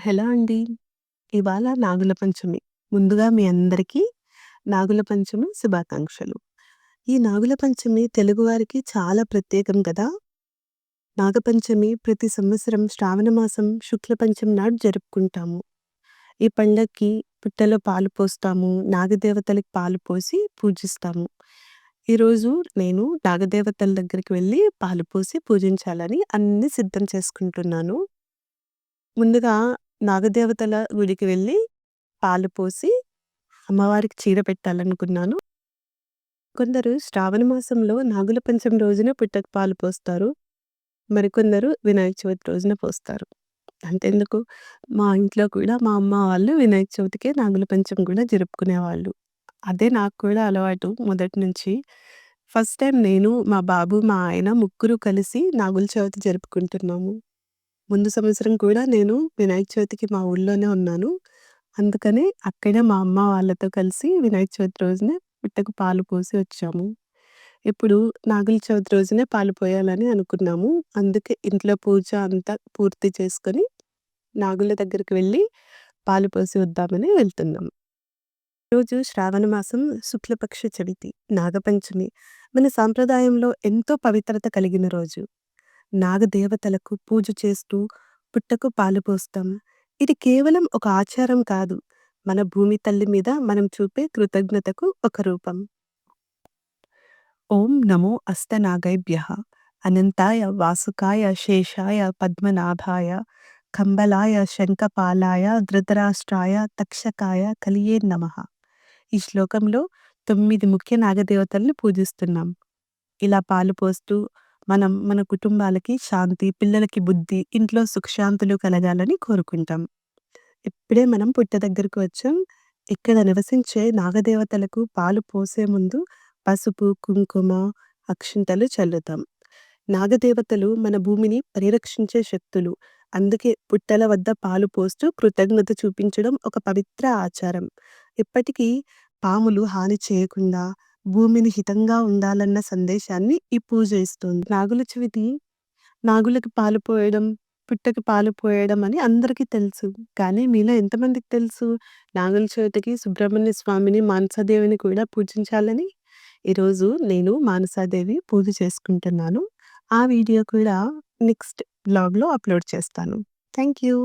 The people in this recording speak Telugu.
హలో అండి. ఇవాళ నాగుల పంచమి. ముందుగా మీ అందరికీ నాగుల పంచమి శుభాకాంక్షలు. ఈ నాగుల పంచమి తెలుగువారికి చాలా ప్రత్యేకం కదా! నాగపంచమి ప్రతి సంవత్సరం శ్రావణ మాసం శుక్ల పంచమి నాడు జరుపుకుంటాము. ఈ పండక్కి పుట్టలో పాలు పోస్తాము. నాగదేవతలకి పాలు పోసి పూజిస్తాము. ఈరోజు నేను నాగదేవతల దగ్గరికి వెళ్ళి పాలు పోసి పూజించాలని అన్నీ సిద్ధం చేసుకుంటున్నాను. ముందుగా నాగదేవతల గుడికి వెళ్ళి పాలు పోసి అమ్మవారికి చీర పెట్టాలనుకున్నాను. కొందరు శ్రావణ మాసంలో నాగుల పంచం రోజున పుట్టకు పాలు పోస్తారు. మరికొందరు వినాయక చవితి రోజున పోస్తారు. అంతెందుకు మా ఇంట్లో కూడా మా అమ్మ వాళ్ళు వినాయక చవితికే నాగుల పంచం కూడా జరుపుకునేవాళ్ళు. అదే నాకు కూడా అలవాటు మొదటి నుంచి. ఫస్ట్ టైం నేను, మా బాబు, మా ఆయన ముగ్గురు కలిసి నాగుల చవితి జరుపుకుంటున్నాము. ముందు సంవత్సరం కూడా నేను వినాయక చవితికి మా ఊళ్ళోనే ఉన్నాను. అందుకనే అక్కడే మా అమ్మ వాళ్ళతో కలిసి వినాయక చవితి రోజునే పిట్టకు పాలు పోసి వచ్చాము. ఇప్పుడు నాగుల చవితి రోజునే పాలు పోయాలని అనుకున్నాము. అందుకే ఇంట్లో పూజ అంతా పూర్తి చేసుకొని నాగుల దగ్గరికి వెళ్ళి పాలు పోసి వద్దామని వెళ్తున్నాం. ఈరోజు శ్రావణ మాసం శుక్లపక్ష చవితి నాగపంచమి. మన సాంప్రదాయంలో ఎంతో పవిత్రత కలిగిన రోజు. నాగదేవతలకు పూజ చేస్తూ పుట్టకు పాలు పోస్తాం. ఇది కేవలం ఒక ఆచారం కాదు. మన భూమి తల్లి మీద మనం చూపే కృతజ్ఞతకు ఒక రూపం. ఓం నమో అస్తనాగైభ్యః అనంతాయ వాసుకాయ శేషాయ పద్మనాభాయ కంబలాయ శంఖపాలాయ ధృతరాష్ట్రాయ తక్షకాయ కలియే నమః. ఈ శ్లోకంలో తొమ్మిది ముఖ్య నాగదేవతల్ని పూజిస్తున్నాం. ఇలా పాలు పోస్తూ మనం మన కుటుంబాలకి శాంతి, పిల్లలకి బుద్ధి, ఇంట్లో సుఖశాంతులు కలగాలని కోరుకుంటాం. ఇప్పుడే మనం పుట్ట దగ్గరకు వచ్చాం. ఇక్కడ నివసించే నాగదేవతలకు పాలు పోసే ముందు పసుపు, కుంకుమ, అక్షింతలు చల్లుతాం. నాగదేవతలు మన భూమిని పరిరక్షించే శక్తులు. అందుకే పుట్టల వద్ద పాలు పోస్తూ కృతజ్ఞత చూపించడం ఒక పవిత్ర ఆచారం. ఇప్పటికీ పాములు హాని చేయకుండా భూమిని హితంగా ఉండాలన్న సందేశాన్ని ఈ పూజ ఇస్తుంది. నాగుల చవితి నాగులకి పాలు పోయడం, పుట్టకి పాలు పోయడం అని అందరికీ తెలుసు. కానీ మీలో ఎంతమందికి తెలుసు నాగుల చవితికి సుబ్రహ్మణ్య స్వామిని, మానసాదేవిని కూడా పూజించాలని? ఈరోజు నేను మానసాదేవి పూజ చేసుకుంటున్నాను. ఆ వీడియో కూడా నెక్స్ట్ బ్లాగ్‌లో అప్‌లోడ్ చేస్తాను. Thank you.